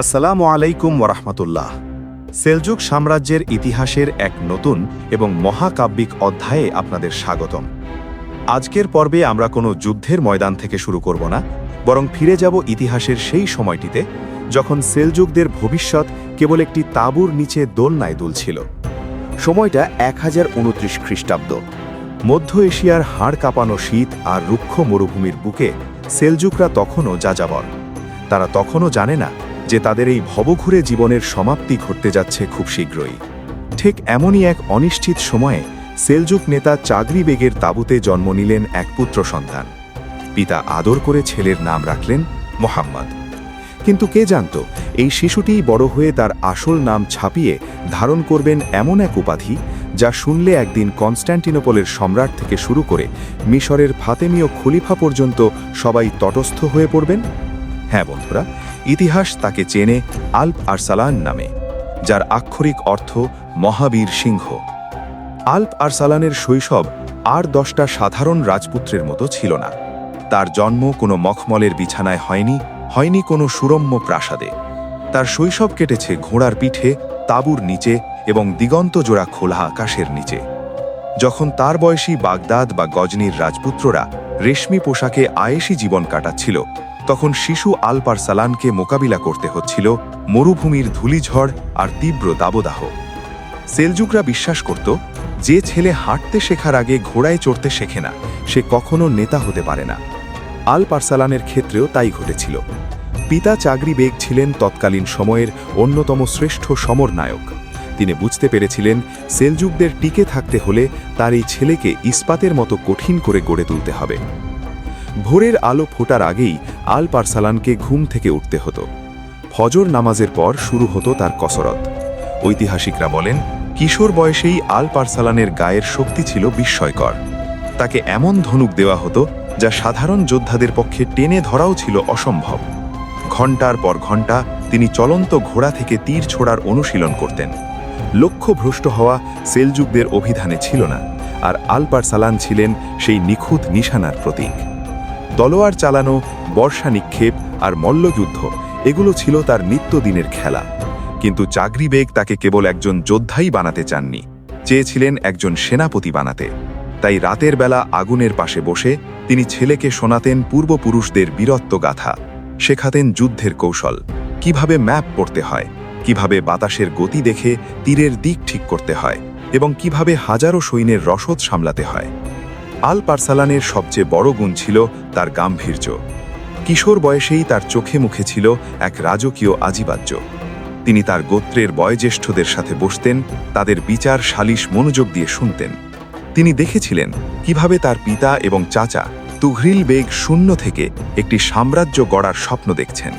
আসসালামু আলাইকুম ওরহমতুল্লাহ সেলজুক সাম্রাজ্যের ইতিহাসের এক নতুন এবং মহাকাব্যিক অধ্যায়ে আপনাদের স্বাগতম। আজকের পর্বে আমরা কোনো যুদ্ধের ময়দান থেকে শুরু করব না, বরং ফিরে যাব ইতিহাসের সেই সময়টিতে যখন সেলজুকদের ভবিষ্যৎ কেবল একটি তাঁবুর নিচে দোলনায় দুলছিল। সময়টা এক হাজার উনত্রিশ খ্রিস্টাব্দ। মধ্য এশিয়ার হাড় কাঁপানো শীত আর রুক্ষ মরুভূমির বুকে সেলজুকরা তখনও যাযাবর। তারা তখনও জানে না যে তাদের এই ভবঘুরে জীবনের সমাপ্তি ঘটতে যাচ্ছে খুব শীঘ্রই। ঠিক এমনই এক অনিশ্চিত সময়ে সেলজুক নেতা চাগরি বেগের তাঁবুতে জন্ম নিলেন এক পুত্র সন্তান। পিতা আদর করে ছেলের নাম রাখলেন মোহাম্মদ। কিন্তু কে জানত, এই শিশুটিই বড় হয়ে তার আসল নাম ছাপিয়ে ধারণ করবেন এমন এক উপাধি যা শুনলে একদিন কনস্ট্যান্টিনোপলের সম্রাট থেকে শুরু করে মিশরের ফাতেমীয় খলিফা পর্যন্ত সবাই তটস্থ হয়ে পড়বেন? হ্যাঁ বন্ধুরা ইতিহাস তাকে চেনে আল্প আরসালান নামে, যার আক্ষরিক অর্থ মহাবীর সিংহ। আল্প আরসালানের শৈশব আর দশটা সাধারণ রাজপুত্রের মতো ছিল না। তার জন্ম কোনো মখমলের বিছানায় হয়নি হয়নি কোনো সুরম্য প্রাসাদে। তার শৈশব কেটেছে ঘোড়ার পিঠে, তাঁবুর নিচে এবং দিগন্ত জোড়া খোলা আকাশের নিচে। যখন তার বয়সী বাগদাদ বা গজনির রাজপুত্ররা রেশমি পোশাকে আয়েসি জীবন কাটাচ্ছিল তখন শিশু আলপার সালানকে মোকাবিলা করতে হচ্ছিল মরুভূমির ধূলিঝড় আর তীব্র দাবদাহ। সেলজুকরা বিশ্বাস করত, যে ছেলে হাঁটতে শেখার আগে ঘোড়ায় চড়তে শেখে না, সে কখনো নেতা হতে পারে না। আল পারসালানের ক্ষেত্রেও তাই ঘটেছিল। পিতা চাগরি বেগ ছিলেন তৎকালীন সময়ের অন্যতম শ্রেষ্ঠ সমর নায়ক। তিনি বুঝতে পেরেছিলেন সেলজুকদের টিকে থাকতে হলে তার এই ছেলেকে ইস্পাতের মতো কঠিন করে গড়ে তুলতে হবে। ভোরের আলো ফোটার আগেই আল পারসালানকে ঘুম থেকে উঠতে হতো। ফজর নামাজের পর শুরু হতো তার কসরত। ঐতিহাসিকরা বলেন, কিশোর বয়সেই আল পারসালানের গায়ের শক্তি ছিল বিস্ময়কর। তাকে এমন ধনুক দেওয়া হতো যা সাধারণ যোদ্ধাদের পক্ষে টেনে ধরাও ছিল অসম্ভব। ঘণ্টার পর ঘণ্টা তিনি চলন্ত ঘোড়া থেকে তীর ছোড়ার অনুশীলন করতেন। লক্ষ্য ভ্রষ্ট হওয়া সেলজুকদের অভিধানে ছিল না, আর আলপার সালান ছিলেন সেই নিখুঁত নিশানার প্রতীক। তলোয়ার চালানো, বর্ষা নিক্ষেপ আর মল্লযুদ্ধ, এগুলো ছিল তার নিত্যদিনের খেলা। কিন্তু চাকরি বেগ তাকে কেবল একজন যোদ্ধাই বানাতে চাননি। চেয়েছিলেন একজন সেনাপতি বানাতে। তাই রাতের বেলা আগুনের পাশে বসে তিনি ছেলেকে শোনাতেন পূর্বপুরুষদের বীরত্ব গাথা, শেখাতেন যুদ্ধের কৌশল, কীভাবে ম্যাপ পড়তে হয়, কীভাবে বাতাসের গতি দেখে তীরের দিক ঠিক করতে হয়, এবং কীভাবে হাজারো সৈন্যের রসদ সামলাতে হয়। আল পারসালানের সবচেয়ে বড় গুণ ছিল তার গাম্ভীর্য। কিশোর বয়সেই তার চোখে মুখে ছিল এক রাজকীয় আজিবাজ্য তিনি তার গোত্রের বয়োজ্যেষ্ঠদের সাথে বসতেন, তাদের বিচার, সালিশ, মনোযোগ দিয়ে শুনতেন। তিনি দেখেছিলেন কীভাবে তার পিতা এবং চাচা তুঘরিল বেগ শূন্য থেকে একটি সাম্রাজ্য গড়ার স্বপ্ন দেখছেন।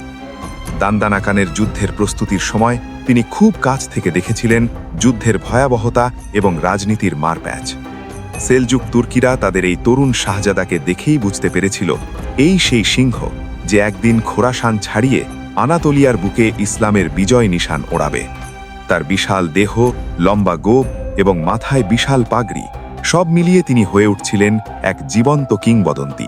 দান্দানাকানের যুদ্ধের প্রস্তুতির সময় তিনি খুব কাছ থেকে দেখেছিলেন যুদ্ধের ভয়াবহতা এবং রাজনীতির মারপ্যাচ। সেলজুক তুর্কিরা তাদের এই তরুণ শাহজাদাকে দেখেই বুঝতে পেরেছিল, এই সেই সিংহ যে একদিন খোরাসান ছাড়িয়ে আনাতোলিয়ার বুকে ইসলামের বিজয় নিশান ওড়াবে। তার বিশাল দেহ, লম্বা গোপ এবং মাথায় বিশাল পাগড়ি সব মিলিয়ে তিনি হয়ে উঠছিলেন এক জীবন্ত কিংবদন্তি।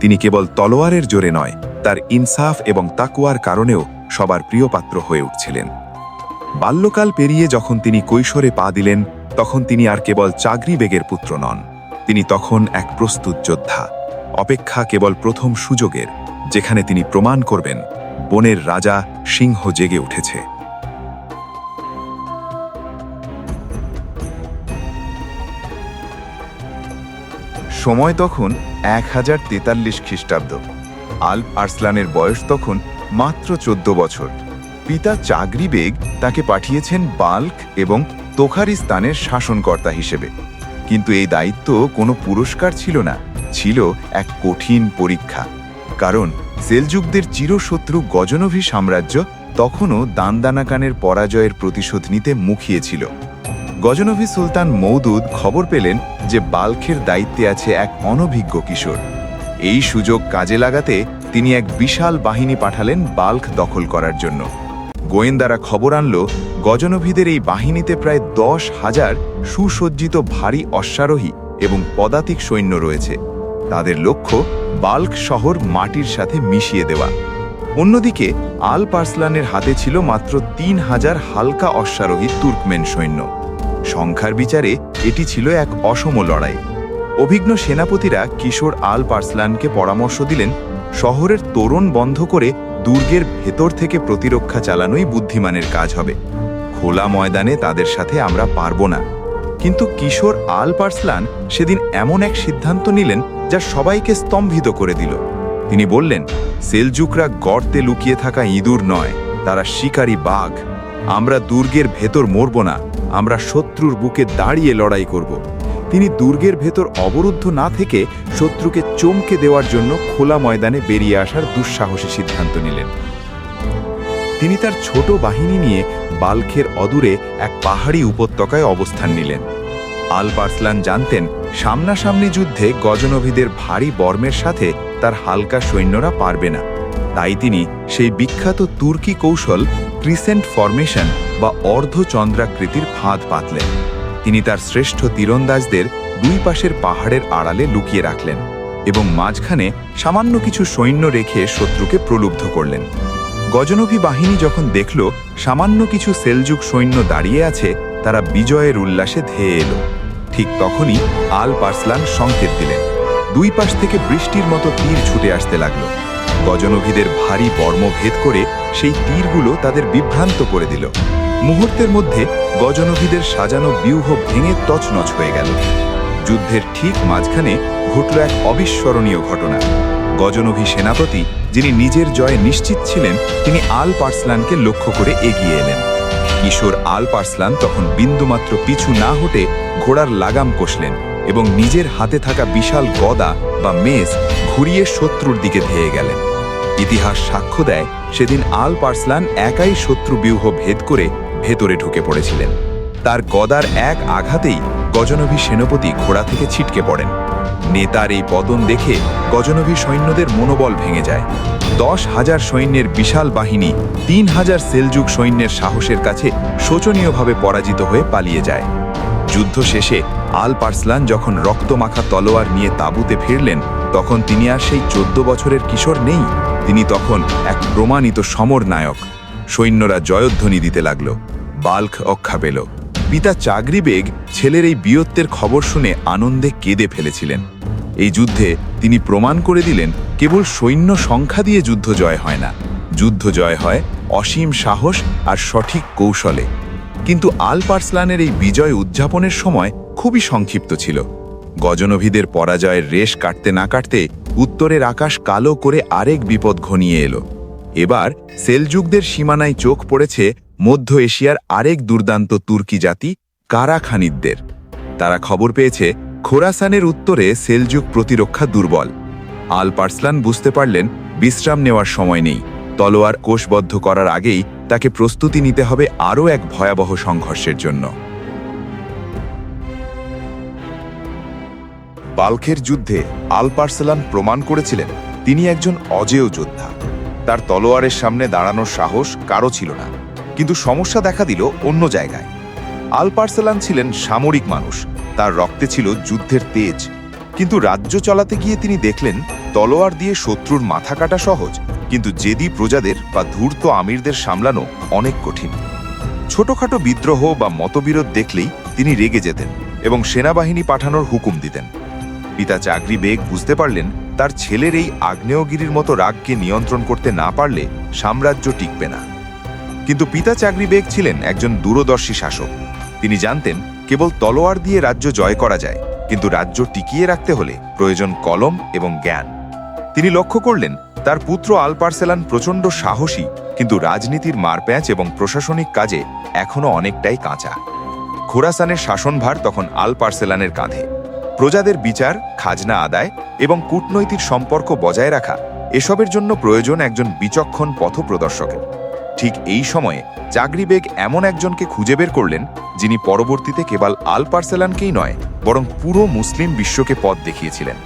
তিনি কেবল তলোয়ারের জোরে নয়, তার ইনসাফ এবং তাকুয়ার কারণেও সবার প্রিয়পাত্র হয়ে উঠছিলেন। বাল্যকাল পেরিয়ে যখন তিনি কৈশোরে পা দিলেন তখন তিনি আর কেবল চাগরি বেগের পুত্র নন, তিনি তখন এক প্রস্তুত যোদ্ধা। অপেক্ষা কেবল প্রথম সুযোগের, যেখানে তিনি প্রমাণ করবেন, বনের রাজা সিংহ জেগে উঠেছে। সময় তখন এক হাজার তেতাল্লিশ খ্রিস্টাব্দ। আল্প আর্সলানের বয়স তখন মাত্র চোদ্দ বছর। পিতা চাগরি বেগ তাকে পাঠিয়েছেন বাল্ক এবং তোখারিস্তানের শাসনকর্তা হিসেবে। কিন্তু এই দায়িত্ব কোনো পুরস্কার ছিল না, ছিল এক কঠিন পরীক্ষা। কারণ সেলজুকদের চিরশত্রু গজনভি সাম্রাজ্য তখনও দানদানাকানের পরাজয়ের প্রতিশোধ নিতে মুখিয়েছিল গজনভি সুলতান মৌদুদ খবর পেলেন যে বাল্খের দায়িত্বে আছে এক অনভিজ্ঞ কিশোর। এই সুযোগ কাজে লাগাতে তিনি এক বিশাল বাহিনী পাঠালেন বাল্খ দখল করার জন্য। গোয়েন্দারা খবর আনল গজনভিদের এই বাহিনীতে প্রায় দশ হাজার সুসজ্জিত ভারী অশ্বারোহী এবং পদাতিক সৈন্য রয়েছে। তাদের লক্ষ্য বাল্ক শহর মাটির সাথে মিশিয়ে দেওয়া। অন্যদিকে, আল পার্সলানের হাতে ছিল মাত্র তিন হাজার হালকা অশ্বারোহী তুর্কমেন সৈন্য। সংখ্যার বিচারে এটি ছিল এক অসম লড়াই। অভিজ্ঞ সেনাপতিরা কিশোর আল পার্সলানকে পরামর্শ দিলেন, শহরের তোরণ বন্ধ করে দুর্গের ভেতর থেকে প্রতিরক্ষা চালানোই বুদ্ধিমানের কাজ হবে। খোলা ময়দানে তাদের সাথে আমরা পারব না। কিন্তু কিশোর আল পার্সলান সেদিন এমন এক সিদ্ধান্ত নিলেন যা সবাইকে স্তম্ভিত করে দিল। তিনি বললেন, সেলজুকরা গর্তে লুকিয়ে থাকা ইঁদুর নয়, তারা শিকারী বাঘ। আমরা দুর্গের ভেতর মরব না, আমরা শত্রুর বুকে দাঁড়িয়ে লড়াই করব তিনি দুর্গের ভেতর অবরুদ্ধ না থেকে শত্রুকে চমকে দেওয়ার জন্য খোলা ময়দানে বেরিয়ে আসার দুঃসাহসী সিদ্ধান্ত নিলেন। তিনি তার ছোট বাহিনী নিয়ে বাল্খের অদূরে এক পাহাড়ি উপত্যকায় অবস্থান নিলেন। আল পার্সলান জানতেন, সামনাসামনি যুদ্ধে গজনভিদের ভারী বর্মের সাথে তার হালকা সৈন্যরা পারবে না। তাই তিনি সেই বিখ্যাত তুর্কি কৌশল ক্রিসেন্ট ফরমেশন বা অর্ধচন্দ্রাকৃতির ফাঁদ পাতলেন। তিনি তার শ্রেষ্ঠ তীরন্দাজদের দুই পাশের পাহাড়ের আড়ালে লুকিয়ে রাখলেন এবং মাঝখানে সামান্য কিছু সৈন্য রেখে শত্রুকে প্রলুব্ধ করলেন। গজনভী বাহিনী যখন দেখল সামান্য কিছু সেলজুক সৈন্য দাঁড়িয়ে আছে, তারা বিজয়ের উল্লাসে ধেয়ে এলো। ঠিক তখনই আল পার্সলান সংকেত দিলেন। দুই পাশ থেকে বৃষ্টির মতো তীর ছুটে আসতে লাগল। গজনভীদের ভারী বর্ম ভেদ করে সেই তীরগুলো তাদের বিভ্রান্ত করে দিল। মুহূর্তের মধ্যে গজনভীদের সাজানো ব্যূহ ভেঙে তছনছ হয়ে গেল। যুদ্ধের ঠিক মাঝখানে ঘটল এক অবিস্মরণীয় ঘটনা। গজনভী সেনাপতি, যিনি নিজের জয়ে নিশ্চিত ছিলেন, তিনি আল পার্সলানকে লক্ষ্য করে এগিয়ে এলেন। কিশোর আল পার্সলান তখন বিন্দুমাত্র পিছু না হটে ঘোড়ার লাগাম কষলেন এবং নিজের হাতে থাকা বিশাল গদা বা মেজ ঘুরিয়ে শত্রুর দিকে ধেয়ে গেলেন। ইতিহাস সাক্ষ্য দেয়, সেদিন আল পার্সলান একাই শত্রু ব্যূহ ভেদ করে ভেতরে ঢুকে পড়েছিলেন। তার গদার এক আঘাতেই গজনভী সেনাপতি ঘোড়া থেকে ছিটকে পড়েন। নেতার এই পতন দেখে গজনভী সৈন্যদের মনোবল ভেঙে যায়। দশ হাজার সৈন্যের বিশাল বাহিনী, তিন হাজার সেলজুক সৈন্যের সাহসের কাছে শোচনীয়ভাবে পরাজিত হয়ে পালিয়ে যায়। যুদ্ধ শেষে আল পার্সলান যখন রক্তমাখা তলোয়ার নিয়ে তাঁবুতে ফিরলেন, তখন তিনি আর সেই চোদ্দ বছরের কিশোর নেই। তিনি তখন এক প্রমাণিত সমর নায়ক। সৈন্যরা জয়ধ্বনি দিতে লাগল। বাল্ক অক্ষা পেল পিতা চাগরি বেগ ছেলের এই বীরত্বের খবর শুনে আনন্দে কেঁদে ফেলেছিলেন। এই যুদ্ধে তিনি প্রমাণ করে দিলেন, কেবল সৈন্য সংখ্যা দিয়ে যুদ্ধ জয় হয় না। যুদ্ধ জয় হয় অসীম সাহস আর সঠিক কৌশলে। কিন্তু আল পার্সলানের এই বিজয় উদযাপনের সময় খুবই সংক্ষিপ্ত ছিল। গজনভীদের পরাজয়ের রেশ কাটতে না কাটতে উত্তরের আকাশ কালো করে আরেক বিপদ ঘনিয়ে এলো। এবার সেলযুগদের সীমানায় চোখ পড়েছে মধ্য এশিয়ার আরেক দুর্দান্ত তুর্কি জাতি কারাখানিদদের। তারা খবর পেয়েছে, খোরাসানের উত্তরে সেলজুক প্রতিরক্ষা দুর্বল। আল পার্সলান বুঝতে পারলেন, বিশ্রাম নেওয়ার সময় নেই। তলোয়ার কোষবদ্ধ করার আগেই তাকে প্রস্তুতি নিতে হবে আরও এক ভয়াবহ সংঘর্ষের জন্য। বাল্কের যুদ্ধে আলপার্সেলান প্রমাণ করেছিলেন, তিনি একজন অজেয় যোদ্ধা। তার তলোয়ারের সামনে দাঁড়ানোর সাহস কারও ছিল না। কিন্তু সমস্যা দেখা দিল অন্য জায়গায়। আল আলপার্সেলান ছিলেন সামরিক মানুষ, তার রক্তে ছিল যুদ্ধের তেজ। কিন্তু রাজ্য চালাতে গিয়ে তিনি দেখলেন, তলোয়ার দিয়ে শত্রুর মাথা কাটা সহজ, কিন্তু জেদি প্রজাদের বা ধূর্ত আমিরদের সামলানো অনেক কঠিন। ছোটখাটো বিদ্রোহ বা মতবিরোধ দেখলেই তিনি রেগে যেতেন এবং সেনাবাহিনী পাঠানোর হুকুম দিতেন। পিতা চাকরি বেগ বুঝতে পারলেন, তার ছেলের এই আগ্নেয়গিরির মতো রাগকে নিয়ন্ত্রণ করতে না পারলে সাম্রাজ্য টিকবে না। কিন্তু পিতা চাকরি বেগ ছিলেন একজন দূরদর্শী শাসক। তিনি জানতেন, কেবল তলোয়ার দিয়ে রাজ্য জয় করা যায়, কিন্তু রাজ্য টিকিয়ে রাখতে হলে প্রয়োজন কলম এবং জ্ঞান। তিনি লক্ষ্য করলেন, তার পুত্র আলপার্সেলান প্রচণ্ড সাহসী, কিন্তু রাজনীতির মারপ্যাঁচ এবং প্রশাসনিক কাজে এখনও অনেকটাই কাঁচা। খোরাসানের শাসনভার তখন আল পার্সেলানের কাঁধে। প্রজাদের বিচার, খাজনা আদায় এবং কূটনৈতিক সম্পর্ক বজায় রাখা এসবের জন্য প্রয়োজন একজন বিচক্ষণ পথপ্রদর্শকের। ঠিক এই সময়ে চাকরিবেগ এমন একজনকে খুঁজে বের করলেন যিনি পরবর্তীতে কেবল আল পার্সেলানকেই নয়, বরং পুরো মুসলিম বিশ্বকে পথ দেখিয়েছিলেন।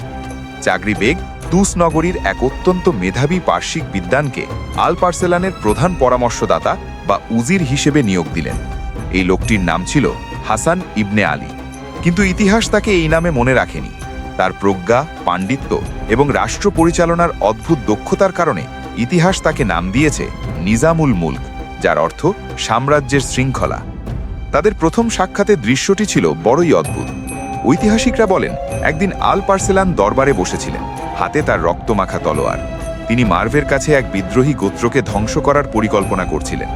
চাকরি বেগ তুস নগরীর এক অত্যন্ত মেধাবী পার্শ্বিক বিদ্যানকে আল পার্সেলানের প্রধান পরামর্শদাতা বা উজির হিসেবে নিয়োগ দিলেন। এই লোকটির নাম ছিল হাসান ইবনে আলী। কিন্তু ইতিহাস তাকে এই নামে মনে রাখেনি। তার প্রজ্ঞা, পাণ্ডিত্য এবং রাষ্ট্র পরিচালনার অদ্ভুত দক্ষতার কারণে ইতিহাস তাকে নাম দিয়েছে নিজামুল মুলক, যার অর্থ সাম্রাজ্যের শৃঙ্খলা। তাদের প্রথম সাক্ষাতে দৃশ্যটি ছিল বড়ই অদ্ভুত। ঐতিহাসিকরা বলেন, একদিন আল পার্সেলান দরবারে বসেছিলেন, হাতে তার রক্তমাখা তলোয়ার। তিনি মার্ভের কাছে এক বিদ্রোহী গোত্রকে ধ্বংস করার পরিকল্পনা করছিলেন।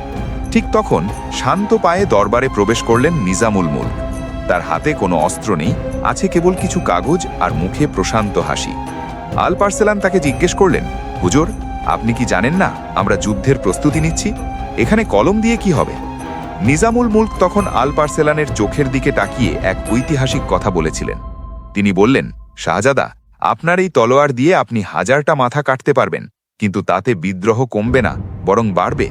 ঠিক তখন শান্ত পায়ে দরবারে প্রবেশ করলেন নিজামুল মুলক। তার হাতে কোনো অস্ত্র নেই, আছে কেবল কিছু কাগজ আর মুখে প্রশান্ত হাসি। আল পার্সেলান তাকে জিজ্ঞেস করলেন, হুজুর আপনি কি জানেন না, আমরা যুদ্ধের প্রস্তুতি নিচ্ছি? এখানে কলম দিয়ে কি হবে? নিজামুল মুলক তখন আল পার্সেলানের চোখের দিকে তাকিয়ে এক ঐতিহাসিক কথা বলেছিলেন। তিনি বললেন, শাহজাদা, আপনার এই তলোয়ার দিয়ে আপনি হাজারটা মাথা কাটতে পারবেন, কিন্তু তাতে বিদ্রোহ কমবে না, বরং বাড়বে।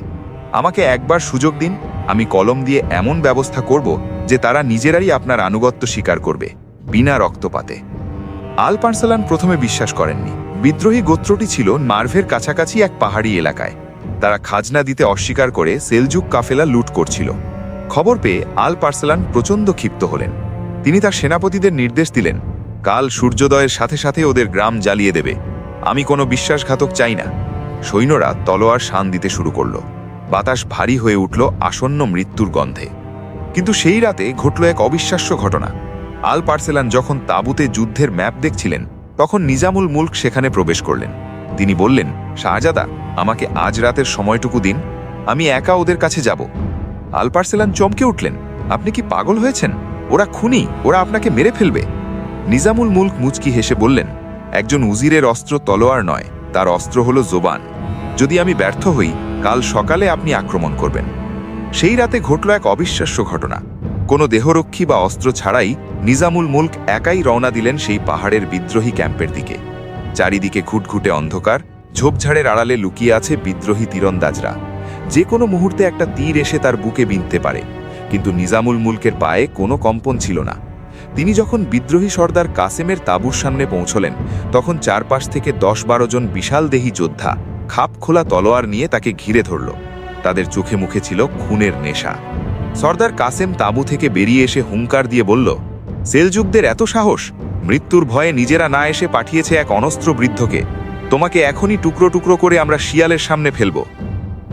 আমাকে একবার সুযোগ দিন, আমি কলম দিয়ে এমন ব্যবস্থা করব যে তারা নিজেরাই আপনার আনুগত্য স্বীকার করবে, বিনা রক্তপাতে। আল পার্সেলান প্রথমে বিশ্বাস করেননি। বিদ্রোহী গোত্রটি ছিল মার্ভের কাছাকাছি এক পাহাড়ি এলাকায়। তারা খাজনা দিতে অস্বীকার করে সেলজুক কাফেলা লুট করছিল। খবর পেয়ে আল পার্সেলান প্রচণ্ড ক্ষিপ্ত হলেন। তিনি তার সেনাপতিদের নির্দেশ দিলেন, কাল সূর্যোদয়ের সাথে সাথে ওদের গ্রাম জ্বালিয়ে দেবে। আমি কোনো বিশ্বাসঘাতক চাই না। সৈন্যরা তলোয়ার শান দিতে শুরু করল। বাতাস ভারী হয়ে উঠল আসন্ন মৃত্যুর গন্ধে। কিন্তু সেই রাতে ঘটল এক অবিশ্বাস্য ঘটনা। আল পার্সেলান যখন তাঁবুতে যুদ্ধের ম্যাপ দেখছিলেন তখন নিজামুল মুলক সেখানে প্রবেশ করলেন। তিনি বললেন, শাহজাদা, আমাকে আজ রাতের সময়টুকু দিন, আমি একা ওদের কাছে যাব। আল পার্সেলান চমকে উঠলেন, আপনি কি পাগল হয়েছেন? ওরা খুনি, ওরা আপনাকে মেরে ফেলবে। নিজামুল মুল্ক মুচকি হেসে বললেন, একজন উজিরের অস্ত্র তলোয়ার নয়, তার অস্ত্র হল জোবান। যদি আমি ব্যর্থ হই, কাল সকালে আপনি আক্রমণ করবেন। সেই রাতে ঘটল এক অবিশ্বাস্য ঘটনা। কোনো দেহরক্ষী বা অস্ত্র ছাড়াই নিজামুল মুল্ক একাই রওনা দিলেন সেই পাহাড়ের বিদ্রোহী ক্যাম্পের দিকে। চারিদিকে ঘুটঘুটে অন্ধকার, ঝোপঝাড়ের আড়ালে লুকিয়ে আছে বিদ্রোহী তীরন্দাজরা। যে কোনো মুহূর্তে একটা তীর এসে তার বুকে বিনতে পারে, কিন্তু নিজামুল মুলকের পায়ে কোনো কম্পন ছিল না। তিনি যখন বিদ্রোহী সর্দার কাসেমের তাঁবুর সামনে পৌঁছলেন, তখন চারপাশ থেকে দশ বারো জন বিশালদেহী যোদ্ধা খাপ খোলা তলোয়ার নিয়ে তাকে ঘিরে ধরল। তাদের চোখে মুখে ছিল খুনের নেশা। সর্দার কাসেম তাঁবু থেকে বেরিয়ে এসে হুঙ্কার দিয়ে বলল, সেলযুগদের এত সাহস, মৃত্যুর ভয়ে নিজেরা না এসে পাঠিয়েছে এক অনস্ত্র বৃদ্ধকে। তোমাকে এখনই টুকরো টুকরো করে আমরা শিয়ালের সামনে ফেলব।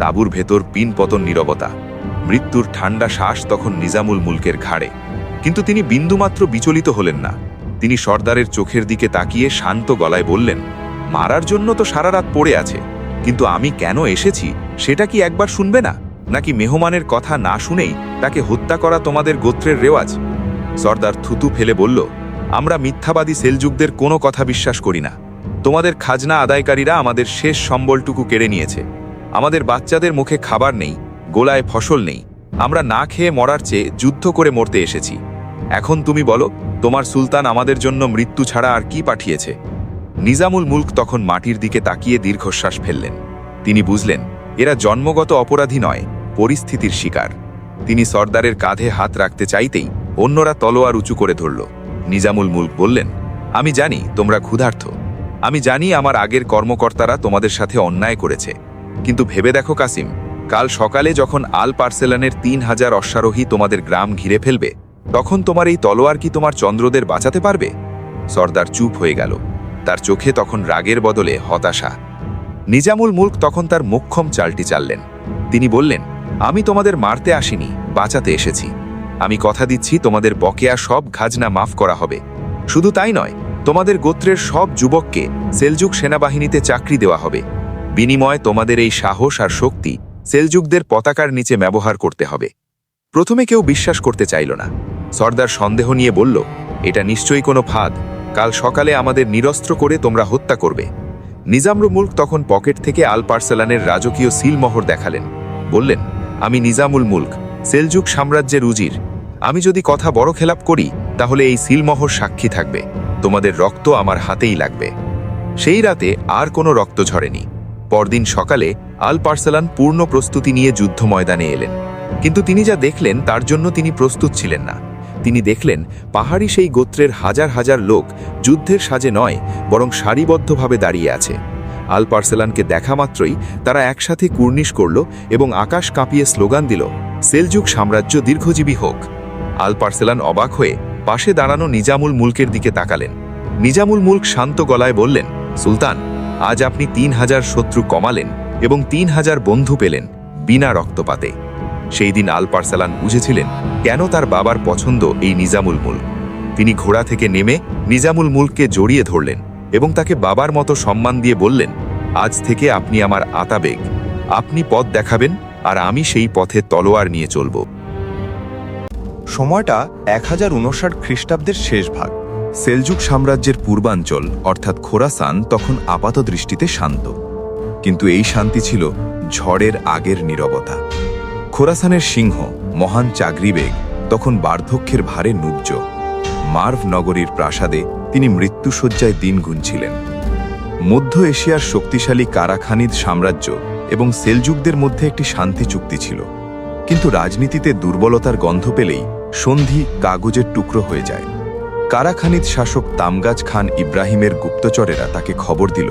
তাঁবুর ভেতর পিন পতন নীরবতা। মৃত্যুর ঠান্ডা শ্বাস তখন নিজামুল মুলকের ঘাড়ে। কিন্তু তিনি বিন্দুমাত্র বিচলিত হলেন না। তিনি সর্দারের চোখের দিকে তাকিয়ে শান্ত গলায় বললেন, মারার জন্য তো সারা রাত পড়ে আছে, কিন্তু আমি কেন এসেছি, সেটা কি একবার শুনবে না? নাকি মেহমানের কথা না শুনেই তাকে হত্যা করা তোমাদের গোত্রের রেওয়াজ? সর্দার থুতু ফেলে বলল, আমরা মিথ্যাবাদী সেলযুগদের কোনো কথা বিশ্বাস করি না। তোমাদের খাজনা আদায়কারীরা আমাদের শেষ সম্বলটুকু কেড়ে নিয়েছে। আমাদের বাচ্চাদের মুখে খাবার নেই, গোলায় ফসল নেই। আমরা না খেয়ে মরার চেয়ে যুদ্ধ করে মরতে এসেছি। এখন তুমি বলো, তোমার সুলতান আমাদের জন্য মৃত্যু ছাড়া আর কি পাঠিয়েছে? নিজামুল মুলক তখন মাটির দিকে তাকিয়ে দীর্ঘশ্বাস ফেললেন। তিনি বুঝলেন, এরা জন্মগত অপরাধী নয়। পরিস্থিতির শিকার। তিনি সর্দারের কাঁধে হাত রাখতে চাইতেই অন্যরা তলোয়ার উঁচু করে ধরল। নিজামুল মুলক বললেন, আমি জানি তোমরা ক্ষুধার্থ আমি জানি আমার আগের কর্মকর্তারা তোমাদের সাথে অন্যায় করেছে। কিন্তু ভেবে দেখো কাসিম, কাল সকালে যখন আল পার্সেলানের তিন হাজার অশ্বারোহী তোমাদের গ্রাম ঘিরে ফেলবে, তখন তোমার এই তলোয়ার কি তোমার চন্দ্রদের বাঁচাতে পারবে? সর্দার চুপ হয়ে গেল। তার চোখে তখন রাগের বদলে হতাশা। নিজামুল মুলক তখন তার মোক্ষম চালটি চাললেন। তিনি বললেন আমি তোমাদের মারতে আসিনি, বাঁচাতে এসেছি। আমি কথা দিচ্ছি, তোমাদের বকেয়া সব খাজনা মাফ করা হবে। শুধু তাই নয়, তোমাদের গোত্রের সব যুবককে সেলজুক সেনাবাহিনীতে চাকরি দেওয়া হবে। বিনিময়ে তোমাদের এই সাহস আর শক্তি সেলজুকদের পতাকার নিচে ব্যবহার করতে হবে। প্রথমে কেউ বিশ্বাস করতে চাইল না। সর্দার সন্দেহ নিয়ে বলল, এটা নিশ্চয়ই কোনো ফাঁদ। কাল সকালে আমাদের নিরস্ত্র করে তোমরা হত্যা করবে। নিজামরু মুল্ক তখন পকেট থেকে আল পার্সেলানের রাজকীয় সিলমোহর দেখালেন। বললেন আমি নিজামুল মুল্ক, সেলজুক সাম্রাজ্যের উজির। আমি যদি কথা বড় খেলাপ করি, তাহলে এই সিলমহর সাক্ষী থাকবে। তোমাদের রক্ত আমার হাতেই লাগবে। সেই রাতে আর কোনো রক্ত ঝরেনি। পরদিন সকালে আল পার্সেলান পূর্ণ প্রস্তুতি নিয়ে যুদ্ধ ময়দানে এলেন। কিন্তু তিনি যা দেখলেন, তার জন্য তিনি প্রস্তুত ছিলেন না। তিনি দেখলেন, পাহাড়ি সেই গোত্রের হাজার হাজার লোক যুদ্ধের সাজে নয়, বরং সারিবদ্ধভাবে দাঁড়িয়ে আছে। আল পার্সেলানকে দেখা মাত্রই তারা একসাথে কুর্নিশ করল এবং আকাশ কাঁপিয়ে স্লোগান দিল, সেলজুক সাম্রাজ্য দীর্ঘজীবী হোক। আল পার্সেলান অবাক হয়ে পাশে দাঁড়ানো নিজামুল মুলকের দিকে তাকালেন। নিজামুল মুলক শান্ত গলায় বললেন, সুলতান, আজ আপনি তিন হাজার শত্রু কমালেন এবং তিন হাজার বন্ধু পেলেন বিনা রক্তপাতে। সেই দিন আলপারসালান বুঝেছিলেন কেন তার বাবার পছন্দ এই নিজামুল মুল্ক। তিনি ঘোড়া থেকে নেমে নিজামুল মুলককে জড়িয়ে ধরলেন। এবং তাকে বাবার মতো সম্মান দিয়ে বললেন, আজ থেকে আপনি আমার আতাবেগ। আপনি পথ দেখাবেন আর আমি সেই পথে তলোয়ার নিয়ে চলব। সময়টা এক হাজার উনষাট খ্রিস্টাব্দের শেষ ভাগ। সেলজুক সাম্রাজ্যের পূর্বাঞ্চল, অর্থাৎ খোরাসান, তখন আপাত দৃষ্টিতে শান্ত। কিন্তু এই শান্তি ছিল ঝড়ের আগের নীরবতা। খোরাসানের সিংহ, মহান চাগরিবেগ তখন বার্ধক্যের ভারে নুব্জ। মার্ভ নগরীর প্রাসাদে তিনি মৃত্যুসজ্জায় দিন গুনছিলেন। মধ্য এশিয়ার শক্তিশালী কারাখানিদ সাম্রাজ্য এবং সেলজুকদের মধ্যে একটি শান্তি চুক্তি ছিল। কিন্তু রাজনীতিতে দুর্বলতার গন্ধ পেলেই সন্ধি কাগজের টুকরো হয়ে যায়। কারাখানিদ শাসক তামগাজ খান ইব্রাহিমের গুপ্তচরেরা তাকে খবর দিল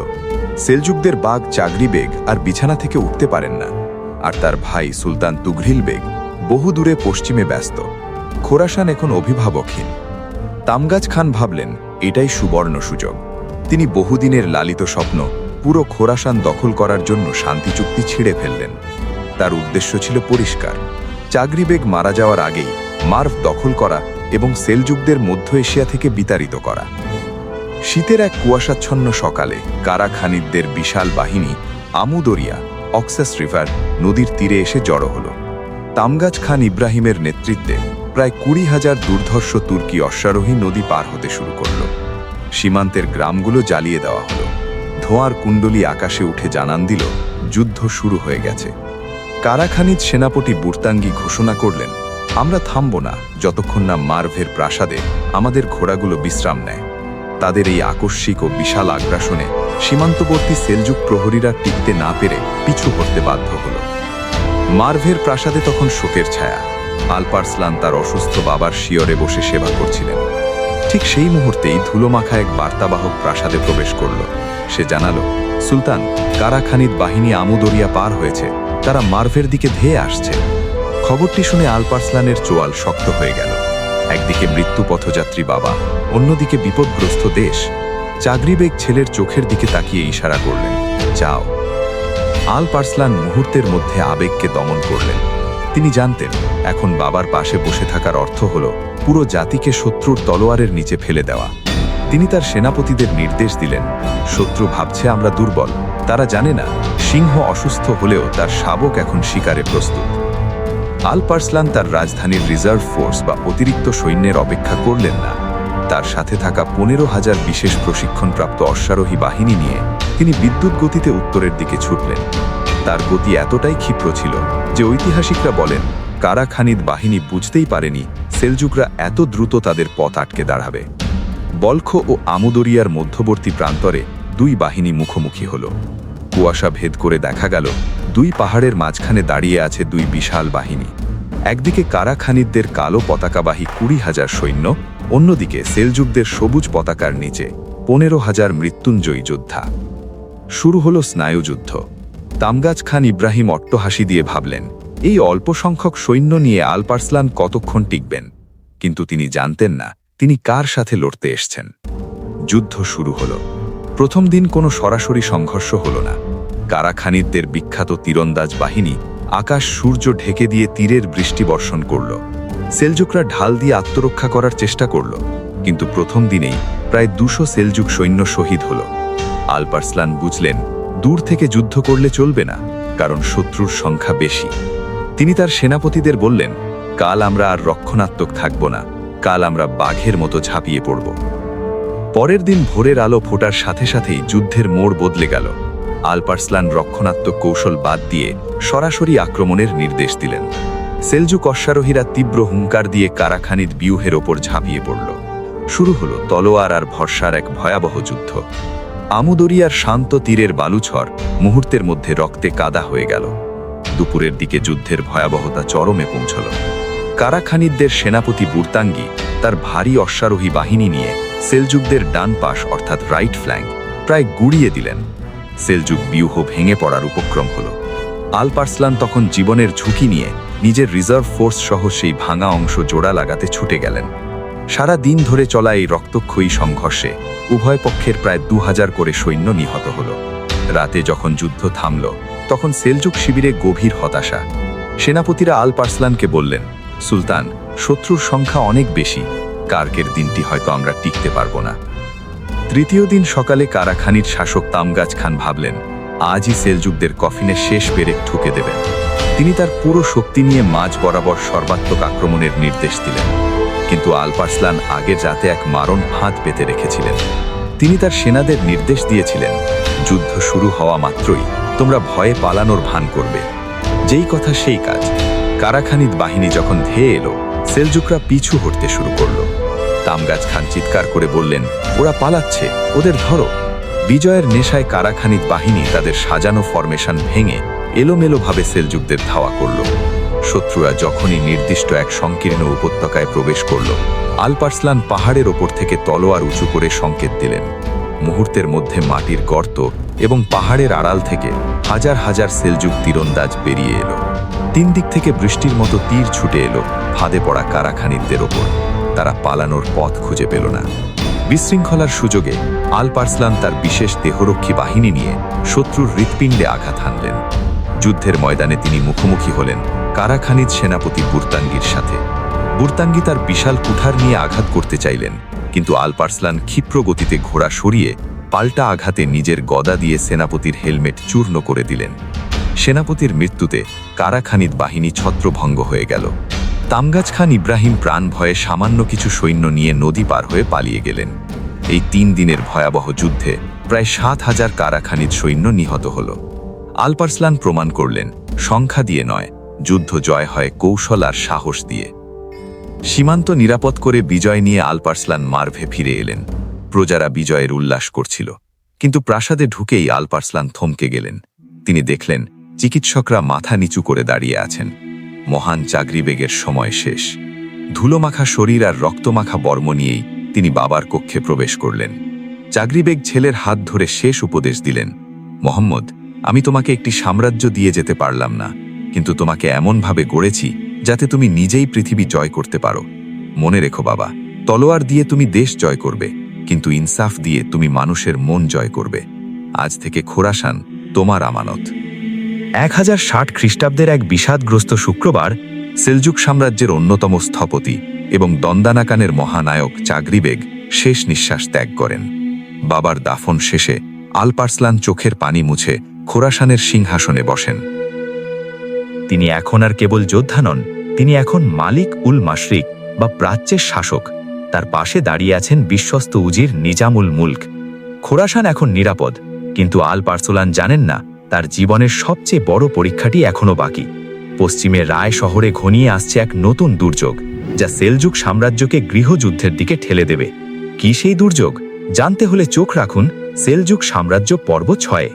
সেলজুকদের বাঘ চাগরি বেগ আর বিছানা থেকে উঠতে পারেন না। আর তার ভাই সুলতান তুঘরিল বেগ বহু দূরে পশ্চিমে ব্যস্ত। খোরাসান এখন অভিভাবকহীন। তামগাজ খান ভাবলেন, এটাই সুবর্ণ সুযোগ। তিনি বহুদিনের লালিত স্বপ্ন, পুরো খোরাসান দখল করার জন্য শান্তি চুক্তি ছিঁড়ে ফেললেন। তার উদ্দেশ্য ছিল পরিষ্কার। চাগরিবেগ মারা যাওয়ার আগেই মার্ভ দখল করা এবং সেলযুগদের মধ্য এশিয়া থেকে বিতাড়িত করা। শীতের এক কুয়াশাচ্ছন্ন সকালে কারাখানিদদের বিশাল বাহিনী আমুদরিয়া, অক্সাস রিভার, নদীর তীরে এসে জড়ো হল। তামগাজ খান ইব্রাহিমের নেতৃত্বে প্রায় কুড়ি হাজার দুর্ধর্ষ তুর্কি অশ্বারোহী নদী পার হতে শুরু করল। সীমান্তের গ্রামগুলো জ্বালিয়ে দেওয়া হলো। ধোঁয়ার কুণ্ডলী আকাশে উঠে জানান দিল, যুদ্ধ শুরু হয়ে গেছে। কারাখানিদ সেনাপতি বুর্তাঙ্গি ঘোষণা করলেন, আমরা থামব না, যতক্ষণ না মার্ভের প্রাসাদে আমাদের ঘোড়াগুলো বিশ্রাম নেয়। তাদের এই আকস্মিক ও বিশাল আগ্রাসনে সীমান্তবর্তী সেলযুগ প্রহরীরা টিকতে না পেরে পিছু করতে বাধ্য হল। মার্ভের প্রাসাদে তখন শোকের ছায়া। আলপারসলান তার অসুস্থ বাবার শিয়রে বসে সেবা করছিলেন। ঠিক সেই মুহূর্তেই ধুলোমাখা এক বার্তাবাহক প্রাসাদে প্রবেশ করল। সে জানালো, সুলতান কারাখানিদ বাহিনী আমুদরিয়া পার হয়েছে। তারা মার্ভের দিকে ধেয়ে আসছে। খবরটি শুনে আলপারসলানের চোয়াল শক্ত হয়ে গেল। একদিকে মৃত্যু পথযাত্রী বাবা, অন্যদিকে বিপদগ্রস্ত দেশ। চাগরিবেগ ছেলের চোখের দিকে তাকিয়ে ইশারা করলেন, যাও। আল পার্সলান মুহূর্তের মধ্যে আবেগকে দমন করলেন। তিনি জানতেন, এখন বাবার পাশে বসে থাকার অর্থ হল পুরো জাতিকে শত্রুর তলোয়ারের নিচে ফেলে দেওয়া। তিনি তার সেনাপতিদের নির্দেশ দিলেন, শত্রু ভাবছে আমরা দুর্বল। তারা জানে না, সিংহ অসুস্থ হলেও তার শাবক এখন শিকারে প্রস্তুত। আল পার্সলান তার রাজধানীর রিজার্ভ ফোর্স বা অতিরিক্ত সৈন্যের অপেক্ষা করলেন না। তার সাথে থাকা পনেরো হাজার বিশেষ প্রশিক্ষণপ্রাপ্ত অশ্বারোহী বাহিনী নিয়ে তিনি বিদ্যুৎ গতিতে উত্তরের দিকে ছুটলেন। তার গতি এতটাই ক্ষিপ্র ছিল যে ঐতিহাসিকরা বলেন কারাখানিদ বাহিনী বুঝতেই পারেনি সেলজুকরা এত দ্রুত তাদের পথ আটকে দাঁড়াবে। বলখ ও আমুদরিয়ার মধ্যবর্তী প্রান্তরে দুই বাহিনী মুখোমুখি হল। কুয়াশা ভেদ করে দেখা গেল, দুই পাহাড়ের মাঝখানে দাঁড়িয়ে আছে দুই বিশাল বাহিনী। একদিকে কারাখানিদদের কালো পতাকাবাহী কুড়ি হাজার সৈন্য, অন্যদিকে সেলজুকদের সবুজ পতাকার নিচে পনেরো হাজার মৃত্যুঞ্জয়ী যোদ্ধা। শুরু হল স্নায়ুযুদ্ধ। তামগাজ খান ইব্রাহিম অট্টহাসি দিয়ে ভাবলেন, এই অল্প সংখ্যক সৈন্য নিয়ে আলপার্সলান কতক্ষণ টিকবেন? কিন্তু তিনি জানতেন না, তিনি কার সাথে লড়তে এসছেন। যুদ্ধ শুরু হলো। প্রথম দিন কোনো সরাসরি সংঘর্ষ হল না। কারাখানিদদের বিখ্যাত তীরন্দাজ বাহিনী আকাশ সূর্য ঢেকে দিয়ে তীরের বৃষ্টি বর্ষণ করল। সেলজুকরা ঢাল দিয়ে আত্মরক্ষা করার চেষ্টা করল। কিন্তু প্রথম দিনেই প্রায় দুশো সেলজুক সৈন্য শহীদ হল। আলপার্সলান বুঝলেন দূর থেকে যুদ্ধ করলে চলবে না, কারণ শত্রুর সংখ্যা বেশি। তিনি তার সেনাপতিদের বললেন, কাল আমরা আর রক্ষণাত্মক থাকব না, কাল আমরা বাঘের মতো ঝাঁপিয়ে পড়ব। পরের দিন ভোরের আলো ফোটার সাথে সাথেই যুদ্ধের মোড় বদলে গেল। আলপার্সলান রক্ষণাত্মক কৌশল বাদ দিয়ে সরাসরি আক্রমণের নির্দেশ দিলেন। সেলজুক অশ্বারোহীরা তীব্র হুঙ্কার দিয়ে কারাখানিদ বিউহের ওপর ঝাঁপিয়ে পড়ল। শুরু হলো তলোয়ার আর ভরসার এক ভয়াবহ যুদ্ধ। আমুদরিয়ার শান্ত তীরের বালুছড় মুহূর্তের মধ্যে রক্তে কাদা হয়ে গেল। দুপুরের দিকে যুদ্ধের ভয়াবহতা চরমে পৌঁছল। কারাখানিদদের সেনাপতি বুর্তাঙ্গি তার ভারী অশ্বারোহী বাহিনী নিয়ে সেলজুকদের ডান পাশ অর্থাৎ রাইট ফ্ল্যাঙ্ক প্রায় গুড়িয়ে দিলেন। সেলজুক বিউহ ভেঙে পড়ার উপক্রম হল। আলপার্সলান তখন জীবনের ঝুঁকি নিয়ে নিজের রিজার্ভ ফোর্স সহ সেই ভাঙা অংশ জোড়া লাগাতে ছুটে গেলেন। সারা দিন ধরে চলা এই রক্তক্ষয়ী সংঘর্ষে উভয় পক্ষের প্রায় দু হাজার করে সৈন্য নিহত হল। রাতে যখন যুদ্ধ থামল, তখন সেলজুক শিবিরে গভীর হতাশা। সেনাপতিরা আল পার্সলানকে বললেন, সুলতান, শত্রুর সংখ্যা অনেক বেশি। কার্কের দিনটি হয়তো আমরা টিকতে পারব না। তৃতীয় দিন সকালে কারাখানির শাসক তামগাজ খান ভাবলেন, আজই সেলজুকদের কফিনে শেষ পেরেক ঠুকে দেবেন তিনি তার পুরো শক্তি নিয়ে মাঝ বরাবর সর্বাত্মক আক্রমণের নির্দেশ দিলেন। কিন্তু আলপার্সলান আগের রাতে এক মারণ ফাঁদ পেতে রেখেছিলেন। তিনি তার সেনাদের নির্দেশ দিয়েছিলেন, যুদ্ধ শুরু হওয়া মাত্রই তোমরা ভয়ে পালানোর ভান করবে। যেই কথা সেই কাজ। কারাখানিদ বাহিনী যখন ধেয়ে এলো, সেলজুকরা পিছু হটতে শুরু করল। তামগাছ খান চিৎকার করে বললেন, ওরা পালাচ্ছে, ওদের ধরো। বিজয়ের নেশায় কারাখানিদ বাহিনী তাদের সাজানো ফরমেশন ভেঙে এলোমেলোভাবে সেলজুকদের ধাওয়া করল। শত্রুরা যখনই নির্দিষ্ট এক সংকীর্ণ উপত্যকায় প্রবেশ করল আলপার্সলান পাহাড়ের ওপর থেকে তলোয়ার উঁচু করে সংকেত দিলেন। মুহূর্তের মধ্যে মাটির গর্ত এবং পাহাড়ের আড়াল থেকে হাজার হাজার সেলজুক তীরন্দাজ বেরিয়ে এলো। তিন দিক থেকে বৃষ্টির মতো তীর ছুটে এলো ফাঁদে পড়া কারাখানিদদের ওপর। তারা পালানোর পথ খুঁজে পেল না। বিশৃঙ্খলার সুযোগে আলপার্সলান তার বিশেষ দেহরক্ষী বাহিনী নিয়ে শত্রুর হৃৎপিণ্ডে আঘাত হানলেন। যুদ্ধের ময়দানে তিনি মুখোমুখি হলেন। কারাখানিদ সেনাপতি বুর্তাঙ্গির সাথে। বুর্তাঙ্গি তার বিশাল কুঠার নিয়ে আঘাত করতে চাইলেন, কিন্তু আলপার্সলান ক্ষিপ্র গতিতে ঘোড়া সরিয়ে পাল্টা আঘাতে নিজের গদা দিয়ে সেনাপতির হেলমেট চূর্ণ করে দিলেন। সেনাপতির মৃত্যুতে কারাখানিদ বাহিনী ছত্রভঙ্গ হয়ে গেল। তামগাছ খান ইব্রাহিম প্রাণ ভয়ে সামান্য কিছু সৈন্য নিয়ে নদী পার হয়ে পালিয়ে গেলেন। এই তিন দিনের ভয়াবহ যুদ্ধে প্রায় সাত হাজার কারাখানিদ সৈন্য নিহত হল। আলপার্সলান প্রমাণ করলেন, সংখ্যা দিয়ে নয় যুদ্ধ জয় হয় কৌশল আর সাহস দিয়ে। সীমান্ত নিরাপদ করে বিজয় নিয়ে আলপার্সলান মার্ভে ফিরে এলেন। প্রজারা বিজয়ের উল্লাস করছিল। কিন্তু প্রাসাদে ঢুকেই আলপার্সলান থমকে গেলেন। তিনি দেখলেন, চিকিৎসকরা মাথা নিচু করে দাঁড়িয়ে আছেন। মহান চাকরিবেগের সময় শেষ। ধুলোমাখা শরীর আর রক্তমাখা বর্ম নিয়েই তিনি বাবার কক্ষে প্রবেশ করলেন। চাকরিবেগ ছেলের হাত ধরে শেষ উপদেশ দিলেন, মোহাম্মদ, আমি তোমাকে একটি সাম্রাজ্য দিয়ে যেতে পারলাম না। কিন্তু তোমাকে এমনভাবে গড়েছি যাতে তুমি নিজেই পৃথিবী জয় করতে পারো। মনে রেখো বাবা, তলোয়ার দিয়ে তুমি দেশ জয় করবে, কিন্তু ইনসাফ দিয়ে তুমি মানুষের মন জয় করবে। আজ থেকে খোরাসান, তোমার আমানত। এক হাজার ষাট খ্রিস্টাব্দের এক বিষাদগ্রস্ত শুক্রবার, সেলজুক সাম্রাজ্যের অন্যতম স্থপতি এবং দন্দানাকানের মহানায়ক চাগরিবেগ শেষ নিঃশ্বাস ত্যাগ করেন। বাবার দাফন শেষে আলপার্সলান চোখের পানি মুছে খোরাসানের সিংহাসনে বসেন। তিনি এখন আর কেবল যোদ্ধা নন, তিনি এখন মালিক উল মাশরিক বা প্রাচ্যের শাসক। তার পাশে দাঁড়িয়ে আছেন বিশ্বস্ত উজির নিজামুল মুল্ক। খোরাসান এখন নিরাপদ, কিন্তু আল পার্সোলান জানেন না, তার জীবনের সবচেয়ে বড় পরীক্ষাটি এখনও বাকি। পশ্চিমে রায় শহরে ঘনিয়ে আসছে এক নতুন দুর্যোগ, যা সেলজুক সাম্রাজ্যকে গৃহযুদ্ধের দিকে ঠেলে দেবে। কি সেই দুর্যোগ? জানতে হলে চোখ রাখুন, সেলজুক সাম্রাজ্য পর্ব ছয়ে।